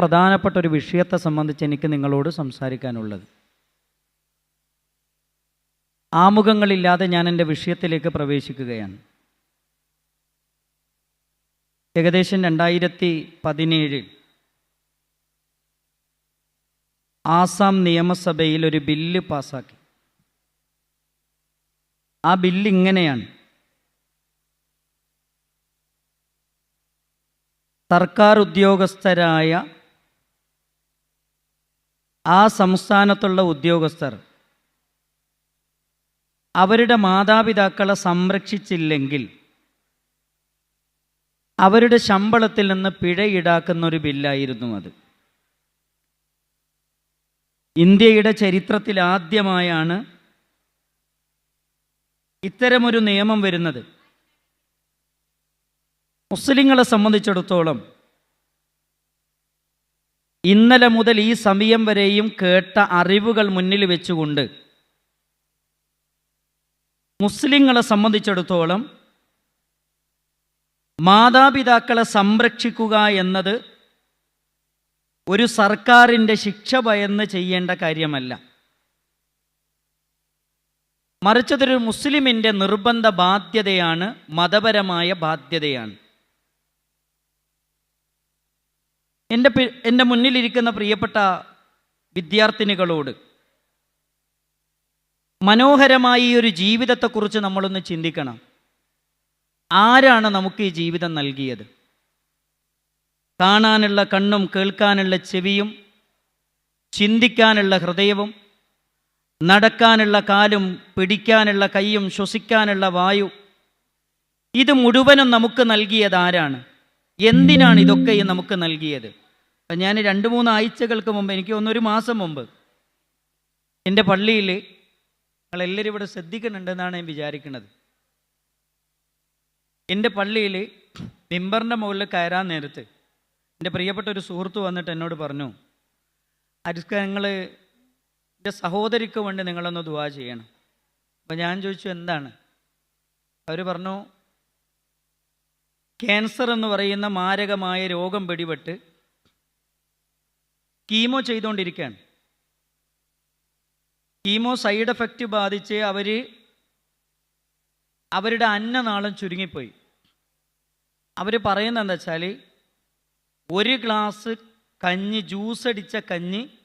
പ്രധാനപ്പെട്ട ഒരു വിഷയത്തെ സംബന്ധിച്ച് എനിക്ക് നിങ്ങളോട് സംസാരിക്കാനുള്ളത്. ആമുഖങ്ങളില്ലാതെ ഞാൻ എന്റെ വിഷയത്തിലേക്ക് പ്രവേശിക്കുകയാണ്. ഏകദേശം രണ്ടായിരത്തി പതിനേഴിൽ ആസാം നിയമസഭയിൽ ഒരു ബില്ല് പാസാക്കി. ആ ബില്ല് ഇങ്ങനെയാണ്. സർക്കാർ ഉദ്യോഗസ്ഥരായ ആ സംസ്ഥാനത്തുള്ള ഉദ്യോഗസ്ഥർ അവരുടെ മാതാപിതാക്കളെ സംരക്ഷിച്ചില്ലെങ്കിൽ അവരുടെ ശമ്പളത്തിൽ നിന്ന് പിഴ ഈടാക്കുന്ന ഒരു ബില്ലായിരുന്നു അത്. ഇന്ത്യയുടെ ചരിത്രത്തിൽ ആദ്യമായാണ് ഇത്തരമൊരു നിയമം വരുന്നത്. മുസ്ലിങ്ങളെ സംബന്ധിച്ചിടത്തോളം ഇന്നലെ മുതൽ ഈ സമയം വരെയും കേട്ട അറിവുകൾ മുന്നിൽ വെച്ചുകൊണ്ട് മുസ്ലിങ്ങളെ സംബന്ധിച്ചിടത്തോളം മാതാപിതാക്കളെ സംരക്ഷിക്കുക എന്നത് ഒരു സർക്കാരിന്റെ ശിക്ഷ ഭയന്ന് ചെയ്യേണ്ട കാര്യമല്ല. മറിച്ചതൊരു മുസ്ലിമിന്റെ നിർബന്ധ ബാധ്യതയാണ് മതപരമായ ബാധ്യതയാണ്. എന്റെ എന്റെ മുന്നിലിരിക്കുന്ന പ്രിയപ്പെട്ട വിദ്യാർത്ഥിനികളോട് മനോഹരമായ ഈ ഒരു ജീവിതത്തെക്കുറിച്ച് നമ്മളൊന്ന് ചിന്തിക്കണം. ആരാണ് നമുക്ക് ഈ ജീവിതം നൽകിയത്? കാണാനുള്ള കണ്ണും കേൾക്കാനുള്ള ചെവിയും ചിന്തിക്കാനുള്ള ഹൃദയവും നടക്കാനുള്ള കാലും പിടിക്കാനുള്ള കൈയും ശ്വസിക്കാനുള്ള വായു ഇത് മുഴുവനും നമുക്ക് നൽകിയത് ആരാണ്? എന്തിനാണ് ഇതൊക്കെ നമുക്ക് നൽകിയത്? അപ്പം ഞാൻ രണ്ട് മൂന്ന് ആഴ്ചകൾക്ക് മുമ്പ് എനിക്ക് ഒന്നൊരു മാസം മുമ്പ് എന്റെ പള്ളിയിൽ നിങ്ങളെല്ലാവരും ഇവിടെ ശ്രദ്ധിക്കുന്നുണ്ടെന്നാണ് ഞാൻ വിചാരിക്കുന്നത്. എന്റെ പള്ളിയിൽ മിമ്പറിന്റെ മുകളിൽ കയറാൻ നേരത്ത് എന്റെ പ്രിയപ്പെട്ട ഒരു സുഹൃത്ത് വന്നിട്ട് എന്നോട് പറഞ്ഞു അരിസ്ക നിങ്ങൾ എന്റെ സഹോദരിക്ക് വേണ്ടി നിങ്ങളൊന്ന് ദുവാ ചെയ്യണം. അപ്പം ഞാൻ ചോദിച്ചു എന്താണ്? അവർ പറഞ്ഞു ക്യാൻസർ എന്ന് പറയുന്ന മാരകമായ രോഗം പിടിപെട്ട് കീമോ ചെയ്തുകൊണ്ടിരിക്കുകയാണ്. കീമോ സൈഡ് എഫക്റ്റ് ബാധിച്ച് അവർ അവരുടെ അന്നനാളം ചുരുങ്ങിപ്പോയി. അവർ പറയുന്നത് എന്താ വെച്ചാൽ ഒരു ഗ്ലാസ് കഞ്ഞി ജ്യൂസ് അടിച്ച കഞ്ഞി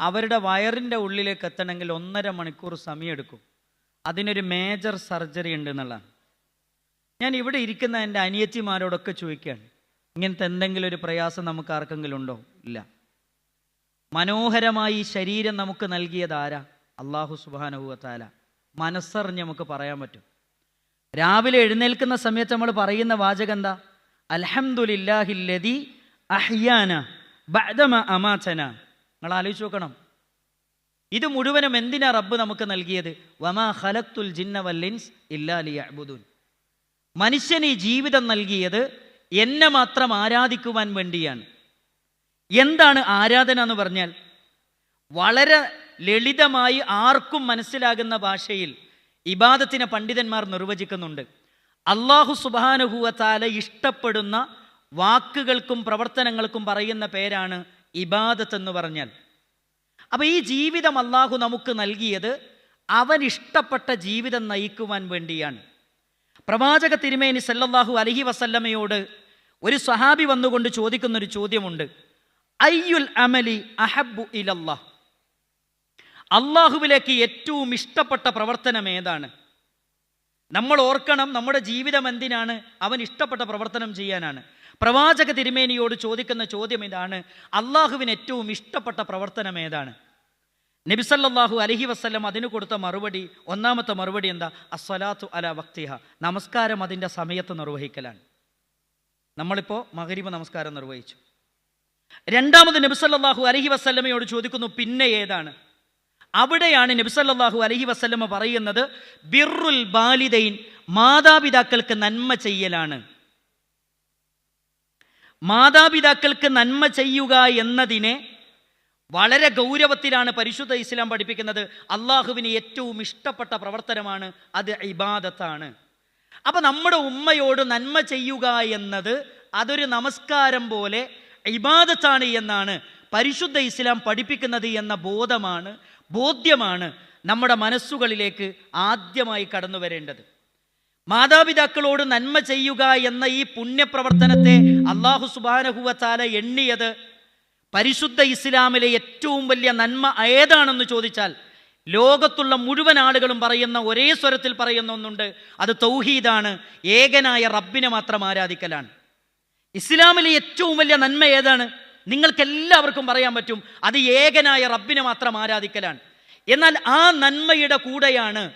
അവരുടെ വയറിന്റെ ഉള്ളിലേക്ക് എത്തണമെങ്കിൽ ഒന്നര മണിക്കൂർ സമയമെടുക്കും. അതിനൊരു മേജർ സർജറി ഉണ്ട് എന്നുള്ളതാണ്. ഞാൻ ഇവിടെ ഇരിക്കുന്ന എന്റെ അനിയത്തിമാരോടൊക്കെ ചോദിക്കുകയാണ് ഇങ്ങനത്തെ എന്തെങ്കിലും ഒരു പ്രയാസം നമുക്ക് ആർക്കെങ്കിലും ഉണ്ടോ? ഇല്ല. മനോഹരമായി ശരീരം നമുക്ക് നൽകിയത് അള്ളാഹു സുബാനുഭവത്താല മനസ്സറിഞ്ഞ് നമുക്ക് പറയാൻ പറ്റും. രാവിലെ എഴുന്നേൽക്കുന്ന സമയത്ത് നമ്മൾ പറയുന്ന വാചകം എന്താ? അലഹമുല്ലാഹില്ലതി അഹ്യാന ബദമ അമാചന നിങ്ങൾ ആലോചിച്ച് നോക്കണം. ഇത് മുഴുവനും എന്തിനാ റബ്ബ് നമുക്ക് നൽകിയത്? വമാ ഹലത്തുൽ ജിന്ന വല്ലിൻസ് ഇല്ലാ ലിയഅ്ബുദൂൻ. മനുഷ്യന് ഈ ജീവിതം നൽകിയത് എന്നെ മാത്രം ആരാധിക്കുവാൻ വേണ്ടിയാണ്. എന്താണ് ആരാധന എന്ന് പറഞ്ഞാൽ വളരെ ലളിതമായി ആർക്കും മനസ്സിലാകുന്ന ഭാഷയിൽ ഇബാദത്തിനെ പണ്ഡിതന്മാർ നിർവചിക്കുന്നുണ്ട്. അള്ളാഹു സുബാനുഹൂവത്താല ഇഷ്ടപ്പെടുന്ന വാക്കുകൾക്കും പ്രവർത്തനങ്ങൾക്കും പറയുന്ന പേരാണ് ഇബാദത്ത് എന്ന് പറഞ്ഞാൽ. അപ്പോൾ ഈ ജീവിതം അള്ളാഹു നമുക്ക് നൽകിയത് അവൻ ഇഷ്ടപ്പെട്ട ജീവിതം നയിക്കുവാൻ വേണ്ടിയാണ്. പ്രവാചക തിരുമേനി സല്ലല്ലാഹു അലഹി വസല്ലമയോട് ഒരു സഹാബി വന്നുകൊണ്ട് ചോദിക്കുന്നൊരു ചോദ്യമുണ്ട്. അയ്യുൽ അമലി അഹബു ഇലല്ലാ അള്ളാഹുവിലേക്ക് ഏറ്റവും ഇഷ്ടപ്പെട്ട പ്രവർത്തനം ഏതാണ്? നമ്മൾ ഓർക്കണം നമ്മുടെ ജീവിതം എന്തിനാണ്? അവൻ ഇഷ്ടപ്പെട്ട പ്രവർത്തനം ചെയ്യാനാണ്. പ്രവാചക തിരുമേനിയോട് ചോദിക്കുന്ന ചോദ്യം ഇതാണ് അള്ളാഹുവിന് ഏറ്റവും ഇഷ്ടപ്പെട്ട പ്രവർത്തനം ഏതാണ്? നബിസല്ലാഹു അലഹി വസ്ല്ലം അതിന് കൊടുത്ത മറുപടി ഒന്നാമത്തെ മറുപടി എന്താ? അസ്വലാത്തു അല വക്തിഹ. നമസ്കാരം അതിന്റെ സമയത്ത് നിർവഹിക്കലാണ്. നമ്മളിപ്പോൾ മകരിമ നമസ്കാരം നിർവഹിച്ചു. രണ്ടാമത് നബിസല്ലാഹു അലഹി വസ്ല്ലമയോട് ചോദിക്കുന്നു പിന്നെ ഏതാണ്? അവിടെയാണ് നബിസല്ലാഹു അലഹി വസ്ല്ലമ പറയുന്നത് ബിറുൽ ബാലിദൈൻ മാതാപിതാക്കൾക്ക് നന്മ ചെയ്യലാണ്. മാതാപിതാക്കൾക്ക് നന്മ ചെയ്യുക എന്നതിനെ വളരെ ഗൗരവത്തിലാണ് പരിശുദ്ധ ഇസ്ലാം പഠിപ്പിക്കുന്നത്. അള്ളാഹുവിന് ഏറ്റവും ഇഷ്ടപ്പെട്ട പ്രവർത്തനമാണ് അത് ഇബാദത്താണ്. അപ്പൊ നമ്മുടെ ഉമ്മയോട് നന്മ ചെയ്യുക എന്നത് അതൊരു നമസ്കാരം പോലെ ഇബാദത്താണ് എന്നാണ് പരിശുദ്ധ ഇസ്ലാം പഠിപ്പിക്കുന്നത് എന്ന ബോധമാണ് ബോധ്യമാണ് നമ്മുടെ മനസ്സുകളിലേക്ക് ആദ്യമായി കടന്നു വരേണ്ടത്. മാതാപിതാക്കളോട് നന്മ ചെയ്യുക എന്ന ഈ പുണ്യപ്രവർത്തനത്തെ അള്ളാഹു സുബാനഹുവത്താല എണ്ണിയത് പരിശുദ്ധ ഇസ്ലാമിലെ ഏറ്റവും വലിയ നന്മ ഏതാണെന്ന് ചോദിച്ചാൽ ലോകത്തുള്ള മുഴുവൻ ആളുകളും പറയുന്ന ഒരേ സ്വരത്തിൽ പറയുന്ന ഒന്നുണ്ട് അത് തൗഹീദാണ്. ഏകനായ റബ്ബിനെ മാത്രം ആരാധിക്കലാണ്. ഇസ്ലാമിലെ ഏറ്റവും വലിയ നന്മ ഏതാണ്? നിങ്ങൾക്കെല്ലാവർക്കും പറയാൻ പറ്റും. അത് ഏകനായ റബ്ബിനെ മാത്രം ആരാധിക്കലാണ്. എന്നാൽ ആ നന്മയുടെ കൂടെയാണ്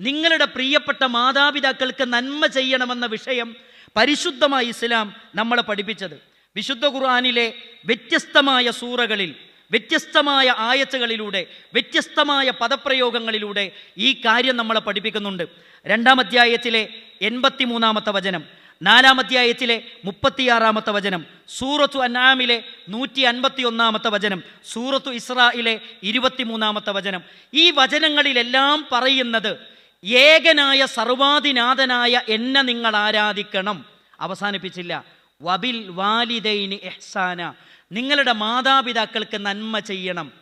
നിങ്ങളുടെ പ്രിയപ്പെട്ട മാതാപിതാക്കൾക്ക് നന്മ ചെയ്യണമെന്ന വിഷയം പരിശുദ്ധമായ ഇസ്ലാം നമ്മളെ പഠിപ്പിച്ചത്. വിശുദ്ധ ഖുർആാനിലെ വ്യത്യസ്തമായ സൂറകളിൽ വ്യത്യസ്തമായ ആയത്തുകളിലൂടെ വ്യത്യസ്തമായ പദപ്രയോഗങ്ങളിലൂടെ ഈ കാര്യം നമ്മളെ പഠിപ്പിക്കുന്നുണ്ട്. രണ്ടാം അധ്യായത്തിലെ എൺപത്തി മൂന്നാമത്തെ വചനം. നാലാം അധ്യായത്തിലെ മുപ്പത്തിയാറാമത്തെ വചനം സൂറത്തു അന്നാമിലെ നൂറ്റി അൻപത്തി ഒന്നാമത്തെ വചനം സൂറത്തു ഇസ്രായിലെ ഇരുപത്തിമൂന്നാമത്തെ വചനം. ഈ വചനങ്ങളിലെല്ലാം പറയുന്നത് ഏകനായ സർവാധിനാഥനായ എന്നെ നിങ്ങൾ ആരാധിക്കണം. അവസാനിപ്പിച്ചില്ല. വബിൽ വാലിദൈന് എഹ്സാന. നിങ്ങളുടെ മാതാപിതാക്കൾക്ക് നന്മ ചെയ്യണം.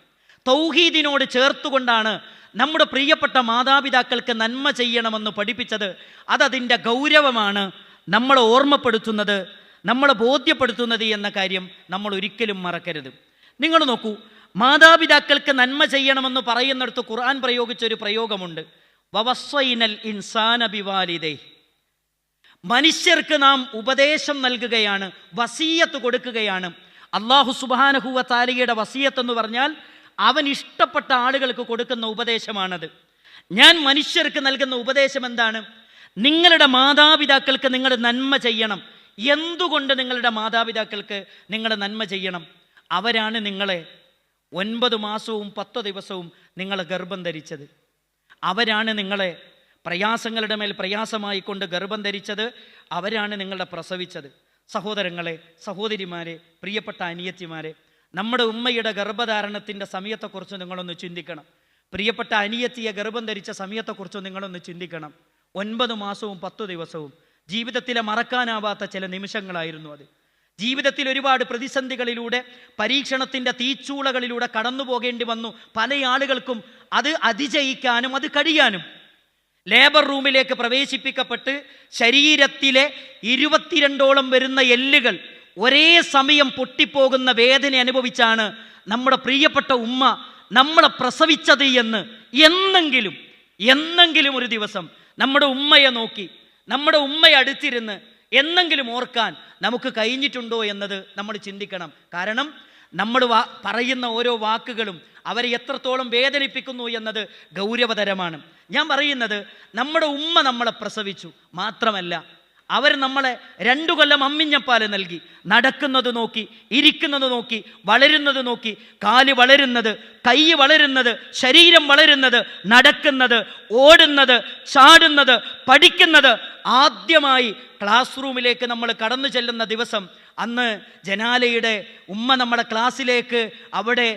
തൗഹീദിനോട് ചേർത്തുകൊണ്ടാണ് നമ്മുടെ പ്രിയപ്പെട്ട മാതാപിതാക്കൾക്ക് നന്മ ചെയ്യണമെന്ന് പഠിപ്പിച്ചത്. അതതിന്റെ ഗൗരവമാണ് നമ്മളെ ഓർമ്മപ്പെടുത്തുന്നത് നമ്മളെ ബോധ്യപ്പെടുത്തുന്നത് എന്ന കാര്യം നമ്മൾ ഒരിക്കലും മറക്കരുത്. നിങ്ങൾ നോക്കൂ മാതാപിതാക്കൾക്ക് നന്മ ചെയ്യണമെന്ന് പറയുന്നിടത്ത് ഖുർആൻ പ്രയോഗിച്ച ഒരു പ്രയോഗമുണ്ട്. വവസ്വൈനൽ ഇൻസാന മനുഷ്യർക്ക് നാം ഉപദേശം നൽകുകയാണ് വസീയത്ത് കൊടുക്കുകയാണ്. അള്ളാഹു സുബാനഹുവ താലിയുടെ വസീയത്ത് എന്ന് പറഞ്ഞാൽ അവൻ ഇഷ്ടപ്പെട്ട ആളുകൾക്ക് കൊടുക്കുന്ന ഉപദേശമാണത്. ഞാൻ മനുഷ്യർക്ക് നൽകുന്ന ഉപദേശം എന്താണ്? നിങ്ങളുടെ മാതാപിതാക്കൾക്ക് നിങ്ങൾ നന്മ ചെയ്യണം. എന്തുകൊണ്ട് നിങ്ങളുടെ മാതാപിതാക്കൾക്ക് നിങ്ങൾ നന്മ ചെയ്യണം? അവരാണ് നിങ്ങളെ ഒൻപത് മാസവും പത്ത് ദിവസവും നിങ്ങൾ ഗർഭം ധരിച്ചത്. അവരാണ് നിങ്ങളെ പ്രയാസങ്ങളുടെ മേൽ പ്രയാസമായി കൊണ്ട് ഗർഭം ധരിച്ചത്. അവരാണ് നിങ്ങളെ പ്രസവിച്ചത്. സഹോദരങ്ങളെ സഹോദരിമാരെ പ്രിയപ്പെട്ട അനിയത്തിമാരെ നമ്മുടെ ഉമ്മയുടെ ഗർഭധാരണത്തിന്റെ സമയത്തെക്കുറിച്ച് നിങ്ങളൊന്ന് ചിന്തിക്കണം. പ്രിയപ്പെട്ട അനിയത്തിയെ ഗർഭം ധരിച്ച സമയത്തെക്കുറിച്ച് നിങ്ങളൊന്ന് ചിന്തിക്കണം. ഒൻപത് മാസവും പത്തു ദിവസവും ജീവിതത്തിലെ മറക്കാനാവാത്ത ചില നിമിഷങ്ങളായിരുന്നു അത്. ജീവിതത്തിൽ ഒരുപാട് പ്രതിസന്ധികളിലൂടെ പരീക്ഷണത്തിന്റെ തീച്ചൂളകളിലൂടെ കടന്നു പോകേണ്ടി വന്നു പല ആളുകൾക്കും അത് അതിജയിക്കാനും അത് കഴിയാനും. ലേബർ റൂമിലേക്ക് പ്രവേശിപ്പിക്കപ്പെട്ട് ശരീരത്തിലെ ഇരുപത്തിരണ്ടോളം വരുന്ന എല്ലുകൾ ഒരേ സമയം പൊട്ടിപ്പോകുന്ന വേദന അനുഭവിച്ചാണ് നമ്മുടെ പ്രിയപ്പെട്ട ഉമ്മ നമ്മളെ പ്രസവിച്ചത് എന്ന്. എന്നെങ്കിലും എന്നെങ്കിലും ഒരു ദിവസം നമ്മുടെ ഉമ്മയെ നോക്കി നമ്മുടെ ഉമ്മയെ അടുത്തിരുന്ന് എന്നെങ്കിലും ഓർക്കാൻ നമുക്ക് കഴിഞ്ഞിട്ടുണ്ടോ എന്നത് നമ്മൾ ചിന്തിക്കണം. കാരണം നമ്മൾ പറയുന്ന ഓരോ വാക്കുകളും അവരെ എത്രത്തോളം വേദനിപ്പിക്കുന്നു എന്നത് ഗൗരവതരമാണ്. ഞാൻ പറയുന്നത് നമ്മുടെ ഉമ്മ നമ്മളെ പ്രസവിച്ചു. മാത്രമല്ല അവർ നമ്മളെ രണ്ടു കൊല്ലം അമ്മിഞ്ഞപ്പാൽ നൽകി. നടക്കുന്നത് നോക്കി ഇരിക്കുന്നത് നോക്കി വളരുന്നത് നോക്കി. കാൽ വളരുന്നത് കൈ വളരുന്നത് ശരീരം വളരുന്നത് നടക്കുന്നത് ഓടുന്നത് ചാടുന്നത് പഠിക്കുന്നത്. ആദ്യമായി ക്ലാസ് റൂമിലേക്ക് നമ്മൾ കടന്നു ചെല്ലുന്ന ദിവസം അന്ന് ജനാലയുടെ ഉമ്മ നമ്മുടെ ക്ലാസ്സിലേക്ക് അവിടെ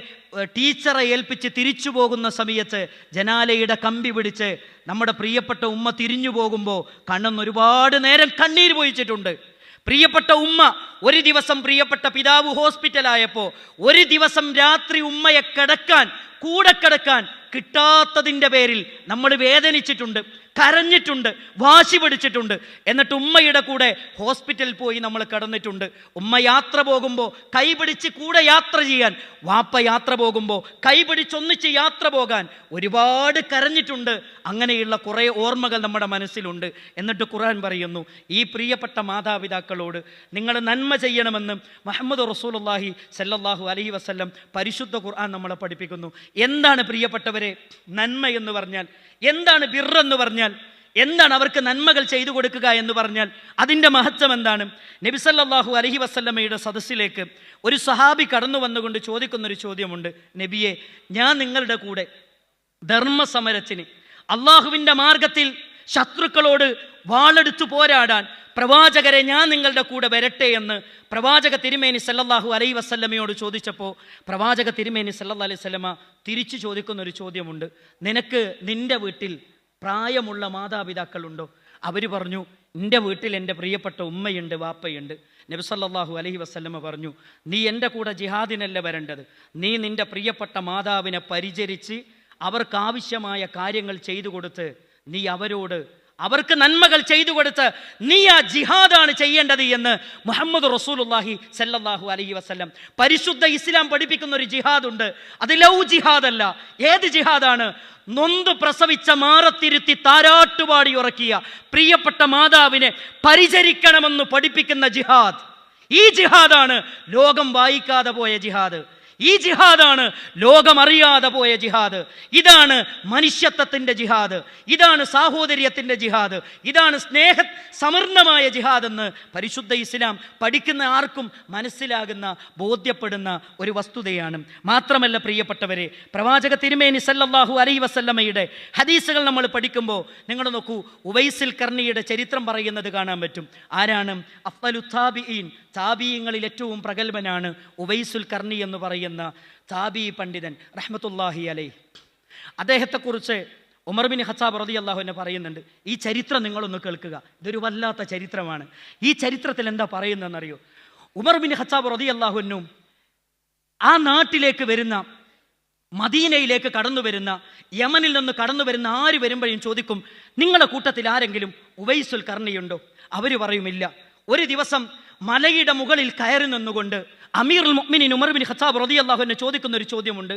ടീച്ചറെ ഏൽപ്പിച്ച് തിരിച്ചു പോകുന്ന സമയത്ത് ജനാലയുടെ കമ്പി പിടിച്ച് നമ്മുടെ പ്രിയപ്പെട്ട ഉമ്മ തിരിഞ്ഞു പോകുമ്പോൾ കണ്ണെന്ന് ഒരുപാട് നേരം കണ്ണീര് പൊഴിച്ചിട്ടുണ്ട്. പ്രിയപ്പെട്ട ഉമ്മ ഒരു ദിവസം പ്രിയപ്പെട്ട പിതാവ് ഹോസ്പിറ്റലായപ്പോൾ ഒരു ദിവസം രാത്രി ഉമ്മയെ കിടക്കാൻ കൂടെ കിടക്കാൻ കിട്ടാത്തതിന്റെ പേരിൽ നമ്മൾ വേദനിച്ചിട്ടുണ്ട് കരഞ്ഞിട്ടുണ്ട് വാശി പിടിച്ചിട്ടുണ്ട്. എന്നിട്ട് ഉമ്മയുടെ കൂടെ ഹോസ്പിറ്റലിൽ പോയി നമ്മൾ കിടന്നിട്ടുണ്ട്. ഉമ്മ യാത്ര പോകുമ്പോൾ കൈപിടിച്ച് കൂടെ യാത്ര ചെയ്യാൻ വാപ്പ യാത്ര പോകുമ്പോൾ കൈപിടിച്ചൊന്നിച്ച് യാത്ര പോകാൻ ഒരുപാട് കരഞ്ഞിട്ടുണ്ട്. അങ്ങനെയുള്ള കുറേ ഓർമ്മകൾ നമ്മുടെ മനസ്സിലുണ്ട്. എന്നിട്ട് ഖുർആൻ പറയുന്നു ഈ പ്രിയപ്പെട്ട മാതാപിതാക്കളോട് നിങ്ങൾ നന്മ ചെയ്യണമെന്ന് മുഹമ്മദ് റസൂലുള്ളാഹി സല്ലല്ലാഹു അലൈഹി വസല്ലം പരിശുദ്ധ ഖുർആൻ നമ്മളെ പഠിപ്പിക്കുന്നു. എന്താണ് പ്രിയപ്പെട്ടവരെ? നന്മ എന്ന് പറഞ്ഞാൽ എന്താണ് ബിറെന്ന് പറഞ്ഞാൽ എന്താണ് അവർക്ക് നന്മകൾ ചെയ്തു കൊടുക്കുക എന്ന് പറഞ്ഞാൽ അതിന്റെ മഹത്വം എന്താണ്? നബിസല്ലാഹു അലഹി വസല്ലമ്മയുടെ സദസ്സിലേക്ക് ഒരു സഹാബി കടന്നു വന്നുകൊണ്ട് ചോദിക്കുന്നൊരു ചോദ്യമുണ്ട്. നബിയെ ഞാൻ നിങ്ങളുടെ കൂടെ ധർമ്മസമരത്തിന് അള്ളാഹുവിന്റെ മാർഗത്തിൽ ശത്രുക്കളോട് വാളെടുത്തു പോരാടാൻ പ്രവാചകരെ ഞാൻ നിങ്ങളുടെ കൂടെ വരട്ടെ എന്ന് പ്രവാചക തിരുമേനി സല്ലല്ലാഹു അലൈ വസല്ലമയോട് ചോദിച്ചപ്പോൾ പ്രവാചക തിരുമേനി സല്ലല്ലാ അലൈഹി വസല്ലമ തിരിച്ചു ചോദിക്കുന്ന ഒരു ചോദ്യമുണ്ട്. നിനക്ക് നിന്റെ വീട്ടിൽ പ്രായമുള്ള മാതാപിതാക്കളുണ്ടോ? അവർ പറഞ്ഞു എന്റെ വീട്ടിൽ എന്റെ പ്രിയപ്പെട്ട ഉമ്മയുണ്ട് വാപ്പയുണ്ട്. നബി സല്ലല്ലാഹു അലൈഹി വസല്ലമ പറഞ്ഞു നീ എന്റെ കൂടെ ജിഹാദിനല്ല വരേണ്ടത്? നീ നിന്റെ പ്രിയപ്പെട്ട മാതാവിനെ പരിചരിച്ച് അവർക്കാവശ്യമായ കാര്യങ്ങൾ ചെയ്തു കൊടുത്ത് നീ അവരോട് അവർക്ക് നന്മകൾ ചെയ്തു കൊടുത്ത് നീ ആ ജിഹാദാണ് ചെയ്യേണ്ടത് എന്ന് മുഹമ്മദ് റസൂലുല്ലാഹി സല്ലാഹു അലഹി വസ്ലം പരിശുദ്ധ ഇസ്ലാം പഠിപ്പിക്കുന്ന ഒരു ജിഹാദുണ്ട്. അത് ലൗ ജിഹാദല്ല. ഏത് ജിഹാദാണ്? നൊന്ത് പ്രസവിച്ച മാറത്തിരുത്തി താരാട്ടുപാടി ഉറക്കിയ പ്രിയപ്പെട്ട മാതാവിനെ പരിചരിക്കണമെന്ന് പഠിപ്പിക്കുന്ന ജിഹാദ്. ഈ ജിഹാദാണ് ലോകം വായിക്കാതെ പോയ ജിഹാദ്. ഈ ജിഹാദാണ് ലോകമറിയാതെ പോയ ജിഹാദ്. ഇതാണ് മനുഷ്യത്വത്തിന്റെ ജിഹാദ്. ഇതാണ് സാഹോദര്യത്തിന്റെ ജിഹാദ്. ഇതാണ് സ്നേഹ സമർണമായ ജിഹാദ് എന്ന് പരിശുദ്ധ ഇസ്ലാം പഠിക്കുന്ന ആർക്കും മനസ്സിലാകുന്ന ബോധ്യപ്പെടുന്ന ഒരു വസ്തുതയാണ്. മാത്രമല്ല പ്രിയപ്പെട്ടവരെ പ്രവാചക തിരുമേനി സല്ലല്ലാഹു അലൈ വസല്ലമ്മയുടെ ഹദീസുകൾ നമ്മൾ പഠിക്കുമ്പോൾ നിങ്ങൾ നോക്കൂ ഉവൈസിൽ കർണിയുടെ ചരിത്രം പറയുന്നത് കാണാൻ പറ്റും. ആരാണ്? അഫ്ലു താബിഈൻ ഏറ്റവും പ്രഗത്ഭനാണ് ഉവൈസുൽ കർണി എന്ന് പറയുന്ന താബി പണ്ഡിതൻ റഹ്മത്തുല്ലാഹി അലൈ അദ്ദേഹത്തെക്കുറിച്ച് ഉമർ ബിൻ ഖത്താബ് റതി എന്നെ പറയുന്നുണ്ട്. ഈ ചരിത്രം നിങ്ങളൊന്ന് കേൾക്കുക. ഇതൊരു വല്ലാത്ത ചരിത്രമാണ്. ഈ ചരിത്രത്തിൽ എന്താ പറയുന്നതെന്നറിയോ? ഉമർ ബിൻ ഖത്താബ് റതി അള്ളാഹുവിനും ആ നാട്ടിലേക്ക് വരുന്ന മദീനയിലേക്ക് കടന്നു വരുന്ന യമനിൽ നിന്ന് കടന്നു വരുന്ന ആര് വരുമ്പോഴും ചോദിക്കും നിങ്ങളുടെ കൂട്ടത്തിൽ ആരെങ്കിലും ഉവൈസുൽ കർണിയുണ്ടോ? അവർ പറയുമില്ല. ഒരു ദിവസം മലയുടെ മുകളിൽ കയറി നിന്നുകൊണ്ട് അമീറുൽ മുഅ്മിനീൻ ഉമർ ബിൻ ഖത്താബ് റളിയല്ലാഹു അൻഹു ചോദിക്കുന്ന ഒരു ചോദ്യമുണ്ട്.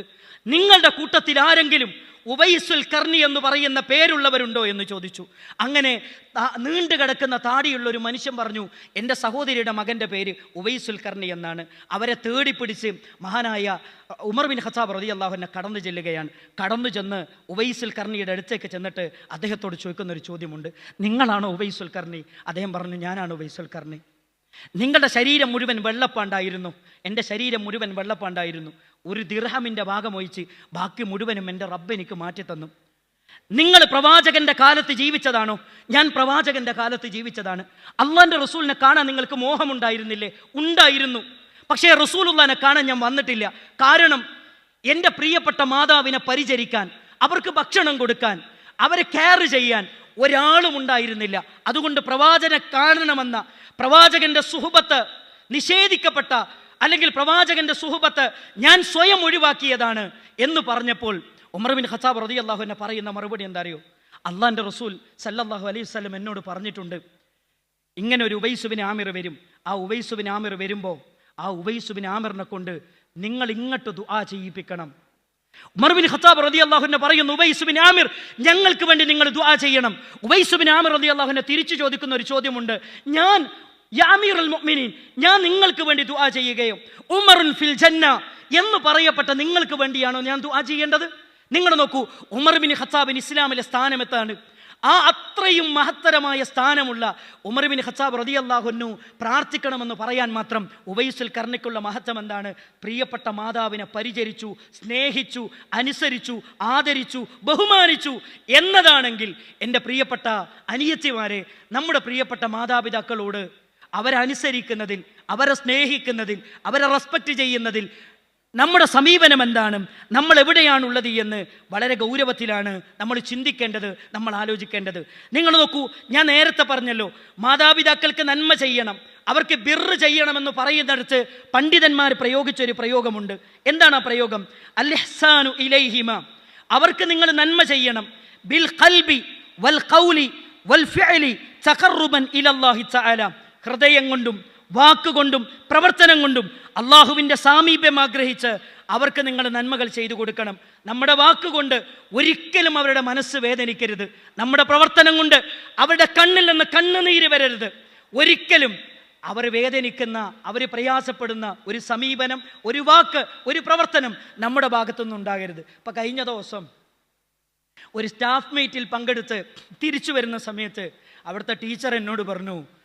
നിങ്ങളുടെ കൂട്ടത്തിൽ ആരെങ്കിലും ഉബൈസുൽ കർണി എന്ന് പറയുന്ന പേരുള്ളവരുണ്ടോ എന്ന് ചോദിച്ചു. അങ്ങനെ നീണ്ടു കിടക്കുന്ന താടിയുള്ള ഒരു മനുഷ്യൻ പറഞ്ഞു എന്റെ സഹോദരിയുടെ മകന്റെ പേര് ഉബൈസുൽ കർണി എന്നാണ്. അവരെ തേടിപ്പിടിച്ച് മഹാനായ ഉമർ ബിൻ ഖത്താബ് റതി അള്ളാഹുവിനെ കടന്നു ചെല്ലുകയാണ്. കടന്നു ചെന്ന് ഉവൈസുൽ കർണിയുടെ അടുത്തേക്ക് ചെന്നിട്ട് അദ്ദേഹത്തോട് ചോദിക്കുന്ന ഒരു ചോദ്യമുണ്ട്. നിങ്ങളാണോ ഉബൈസുൽ കർണി? അദ്ദേഹം പറഞ്ഞു ഞാനാണ് ഉബൈസുൽ കർണി. നിങ്ങളുടെ ശരീരം മുഴുവൻ വെള്ളപ്പാണ്ടായിരുന്നു. എന്റെ ശരീരം മുഴുവൻ വെള്ളപ്പാണ്ടായിരുന്നു. ഒരു ദിർഹമിന്റെ ഭാഗമൊഴിച്ച് ബാക്കി മുഴുവനും എന്റെ റബ്ബ് എനിക്ക് മാറ്റി തന്നു നിങ്ങൾ പ്രവാചകന്റെ കാലത്ത് ജീവിച്ചതാണോ? ഞാൻ പ്രവാചകന്റെ കാലത്ത് ജീവിച്ചതാണ്. അള്ളാന്റെ റസൂലിനെ കാണാൻ നിങ്ങൾക്ക് മോഹമുണ്ടായിരുന്നില്ലേ? ഉണ്ടായിരുന്നു. പക്ഷേ റസൂലുള്ളാനെ കാണാൻ ഞാൻ വന്നിട്ടില്ല. കാരണം എന്റെ പ്രിയപ്പെട്ട മാതാവിനെ പരിചരിക്കാൻ അവർക്ക് ഭക്ഷണം കൊടുക്കാൻ അവരെ കെയർ ചെയ്യാൻ ഒരാളും ഉണ്ടായിരുന്നില്ല. അതുകൊണ്ട് പ്രവാചനെ കാണണമെന്ന പ്രവാചകന്റെ സുഹുബത്ത് നിഷേധിക്കപ്പെട്ട അല്ലെങ്കിൽ പ്രവാചകന്റെ സുഹുബത്ത് ഞാൻ സ്വയം ഒഴിവാക്കിയതാണ് എന്ന് പറഞ്ഞപ്പോൾ ഉമർ ബിൻ ഖത്താബ് റതി അള്ളാഹുവിനെ പറയുന്ന മറുപടി എന്താ അറിയോ അള്ളാന്റെ റസൂൽ സല്ലാഹു അലൈഹി വസല്ലം എന്നോട് പറഞ്ഞിട്ടുണ്ട്. ഇങ്ങനെ ഒരു ഉബൈസുബിൻ ആമിർ വരും. ആ ഉബൈസുബിൻ ആമിർ വരുമ്പോൾ ആ ഉബൈസുബിൻ ആമിറിനെ കൊണ്ട് നിങ്ങൾ ഇങ്ങോട്ട് ദുആ ചെയ്യിപ്പിക്കണം. ഉമർബിൻ ഖത്താബ് റതി അള്ളാഹുവിനെ പറയുന്നു ഉബൈസുബിൻ ആമിർ ഞങ്ങൾക്ക് വേണ്ടി നിങ്ങൾ ദുആ ചെയ്യണം. ഉബൈസുബിൻ ആമിർ റതി അള്ളാഹുവിനെ തിരിച്ചു ചോദിക്കുന്ന ഒരു ചോദ്യമുണ്ട്. ഞാൻ യാമീർ അൽ മുഅ്മിനീൻ ഞാൻ നിങ്ങൾക്ക് വേണ്ടി ദുആ ചെയ്യുകയും ഉമറുൻ ഫിൽ ജന്ന എന്ന് പറയപ്പെട്ട നിങ്ങൾക്ക് വേണ്ടിയാണോ ഞാൻ ദുആ ചെയ്യേണ്ടത്? നിങ്ങൾ നോക്കൂ ഉമർ ബിൻ ഖത്താബിൻ ഇസ്ലാമിലെ സ്ഥാനമെത്താണ് ആ അത്രയും മഹത്തരമായ സ്ഥാനമുള്ള ഉമർ ബിൻ ഖത്താബ് റതി അള്ളാഹുന്നു പ്രാർത്ഥിക്കണമെന്ന് പറയാൻ മാത്രം ഉവൈസുൽ കർണിക്കുള്ള മഹത്വം എന്താണ്? പ്രിയപ്പെട്ട മാതാവിനെ പരിചരിച്ചു സ്നേഹിച്ചു അനുസരിച്ചു ആദരിച്ചു ബഹുമാനിച്ചു എന്നതാണെങ്കിൽ എന്റെ പ്രിയപ്പെട്ട അനിയത്തിമാരെ നമ്മുടെ പ്രിയപ്പെട്ട മാതാപിതാക്കളോട് അവരനുസരിക്കുന്നതിൽ അവരെ സ്നേഹിക്കുന്നതിൽ അവരെ റെസ്പെക്റ്റ് ചെയ്യുന്നതിൽ നമ്മുടെ സമീപനം എന്താണ്? നമ്മൾ എവിടെയാണുള്ളത് എന്ന് വളരെ ഗൗരവത്തിലാണ് നമ്മൾ ചിന്തിക്കേണ്ടത് നമ്മൾ ആലോചിക്കേണ്ടത്. നിങ്ങൾ നോക്കൂ ഞാൻ നേരത്തെ പറഞ്ഞല്ലോ മാതാപിതാക്കൾക്ക് നന്മ ചെയ്യണം അവർക്ക് ബിറ് ചെയ്യണമെന്ന് പറയുന്നിടത്ത് പണ്ഡിതന്മാർ പ്രയോഗിച്ചൊരു പ്രയോഗമുണ്ട്. എന്താണ് ആ പ്രയോഗം? അല്ലെഹ്സാനു ഇലൈഹിമ. അവർക്ക് നിങ്ങൾ നന്മ ചെയ്യണം. ബിൽ ഖൽബി വൽ ഖൗലി വൽ ഫിഅലി തഖർറുബൻ ഇലല്ലാഹി തആല. ഹൃദയം കൊണ്ടും വാക്കുകൊണ്ടും പ്രവർത്തനം കൊണ്ടും അള്ളാഹുവിന്റെ സാമീപ്യം ആഗ്രഹിച്ച് അവർക്ക് നിങ്ങൾ നന്മകൾ ചെയ്തു കൊടുക്കണം. നമ്മുടെ വാക്കുകൊണ്ട് ഒരിക്കലും അവരുടെ മനസ്സ് വേദനിക്കരുത്. നമ്മുടെ പ്രവർത്തനം കൊണ്ട് അവരുടെ കണ്ണിൽ നിന്ന് കണ്ണുനീര് വരരുത്. ഒരിക്കലും അവർ വേദനിക്കുന്ന അവർ പ്രയാസപ്പെടുന്ന ഒരു സമീപനം ഒരു വാക്ക് ഒരു പ്രവർത്തനം നമ്മുടെ ഭാഗത്തുനിന്ന് ഉണ്ടാകരുത്. ഇപ്പം കഴിഞ്ഞ ദിവസം ഒരു സ്റ്റാഫ് മീറ്റിൽ പങ്കെടുത്ത് തിരിച്ചു വരുന്ന സമയത്ത് അവിടുത്തെ ടീച്ചർ എന്നോട് പറഞ്ഞു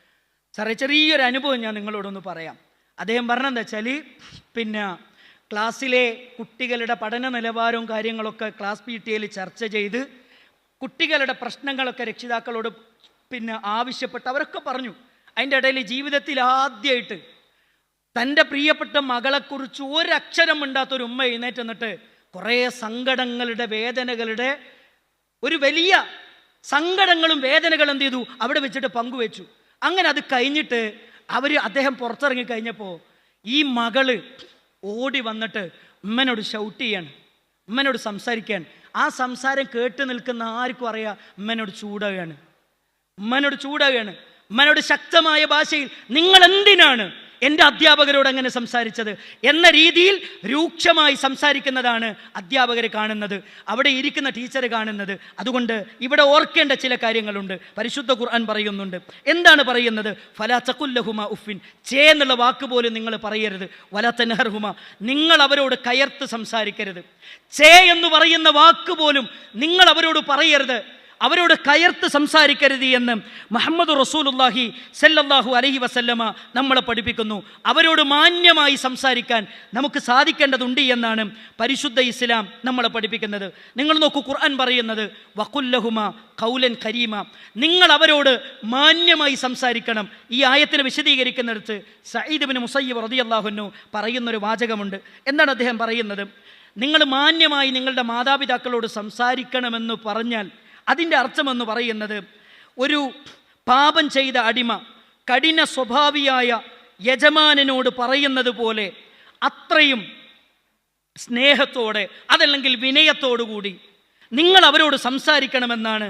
സാറേ ചെറിയൊരു അനുഭവം ഞാൻ നിങ്ങളോടൊന്ന് പറയാം. അദ്ദേഹം പറഞ്ഞെന്താ വെച്ചാൽ പിന്നെ ക്ലാസ്സിലെ കുട്ടികളുടെ പഠന നിലവാരവും കാര്യങ്ങളൊക്കെ ക്ലാസ് പി ടി എയിൽ ചർച്ച ചെയ്ത് കുട്ടികളുടെ പ്രശ്നങ്ങളൊക്കെ രക്ഷിതാക്കളോട് പിന്നെ ആവശ്യപ്പെട്ട് അവരൊക്കെ പറഞ്ഞു. അതിന്റെ ഇടയിൽ ജീവിതത്തിൽ ആദ്യമായിട്ട് തന്റെ പ്രിയപ്പെട്ട മകളെക്കുറിച്ച് ഒരക്ഷരം മിണ്ടാത്തൊരു ഉമ്മ എഴുന്നേറ്റ് എന്നിട്ട് കുറേ സങ്കടങ്ങളുടെ വേദനകളുടെ ഒരു വലിയ സങ്കടങ്ങളും വേദനകളും എന്ത് ചെയ്തു? അവിടെ വെച്ചിട്ട് പങ്കുവെച്ചു. അങ്ങനെ അത് കഴിഞ്ഞിട്ട് അവർ അദ്ദേഹം പുറത്തിറങ്ങി കഴിഞ്ഞപ്പോൾ ഈ മകൾ ഓടി വന്നിട്ട് ഉമ്മനോട് ഷൗട്ട് ചെയ്യാണ്. ഉമ്മനോട് സംസാരിക്കാൻ ആ സംസാരം കേട്ട് നിൽക്കുന്ന ആർക്കും അറിയാം ഉമ്മനോട് ചൂടാവുകയാണ്. ഉമ്മനോട് ചൂടാവുകയാണ്. ഉമ്മനോട് ശക്തമായ ഭാഷയിൽ നിങ്ങൾ എന്തിനാണ് എന്റെ അധ്യാപകരോട് അങ്ങനെ സംസാരിച്ചത് എന്ന രീതിയിൽ രൂക്ഷമായി സംസാരിക്കുന്നതാണ് അധ്യാപകർ കാണുന്നത്. അവിടെ ഇരിക്കുന്ന ടീച്ചർ കാണുന്നത്. അതുകൊണ്ട് ഇവിടെ ഓർക്കേണ്ട ചില കാര്യങ്ങളുണ്ട്. പരിശുദ്ധ ഖുർആൻ പറയുന്നുണ്ട്. എന്താണ് പറയുന്നത്? ഫല ചക്കുല്ലഹുമ ഉഫിൻ ചേ എന്നുള്ള വാക്ക് പോലും നിങ്ങൾ പറയരുത്. വല തെനഹർഹുമ നിങ്ങൾ അവരോട് കയർത്ത് സംസാരിക്കരുത്. ചേ എന്ന് പറയുന്ന വാക്ക് പോലും നിങ്ങൾ അവരോട് പറയരുത്. അവരോട് കയർത്ത് സംസാരിക്കരുത് എന്ന് മുഹമ്മദ് റസൂലുല്ലാഹി സല്ലല്ലാഹു അലഹി വസല്ലമ നമ്മളെ പഠിപ്പിക്കുന്നു. അവരോട് മാന്യമായി സംസാരിക്കാൻ നമുക്ക് സാധിക്കേണ്ടതുണ്ട് എന്നാണ് പരിശുദ്ധ ഇസ്ലാം നമ്മളെ പഠിപ്പിക്കുന്നത്. നിങ്ങൾ നോക്കൂ ഖുർആൻ പറയുന്നത് വക്കുല്ലഹുമ കൗലൻ കരീമ. നിങ്ങൾ അവരോട് മാന്യമായി സംസാരിക്കണം. ഈ ആയത്തിന് വിശദീകരിക്കുന്നിടത്ത് സയ്യിദ് ബിൻ മുസയ്യബ് അള്ളാഹുനു പറയുന്നൊരു വാചകമുണ്ട്. എന്താണ് അദ്ദേഹം പറയുന്നത്? നിങ്ങൾ മാന്യമായി നിങ്ങളുടെ മാതാപിതാക്കളോട് സംസാരിക്കണമെന്ന് പറഞ്ഞാൽ അതിന്റെ അർത്ഥമെന്ന് പറയുന്നത് ഒരു പാപം ചെയ്ത അടിമ കഠിന സ്വഭാവിയായ യജമാനനോട് പറയുന്നത് പോലെ അത്രയും സ്നേഹത്തോടെ അതല്ലെങ്കിൽ വിനയത്തോടുകൂടി നിങ്ങൾ അവരോട് സംസാരിക്കണമെന്നാണ്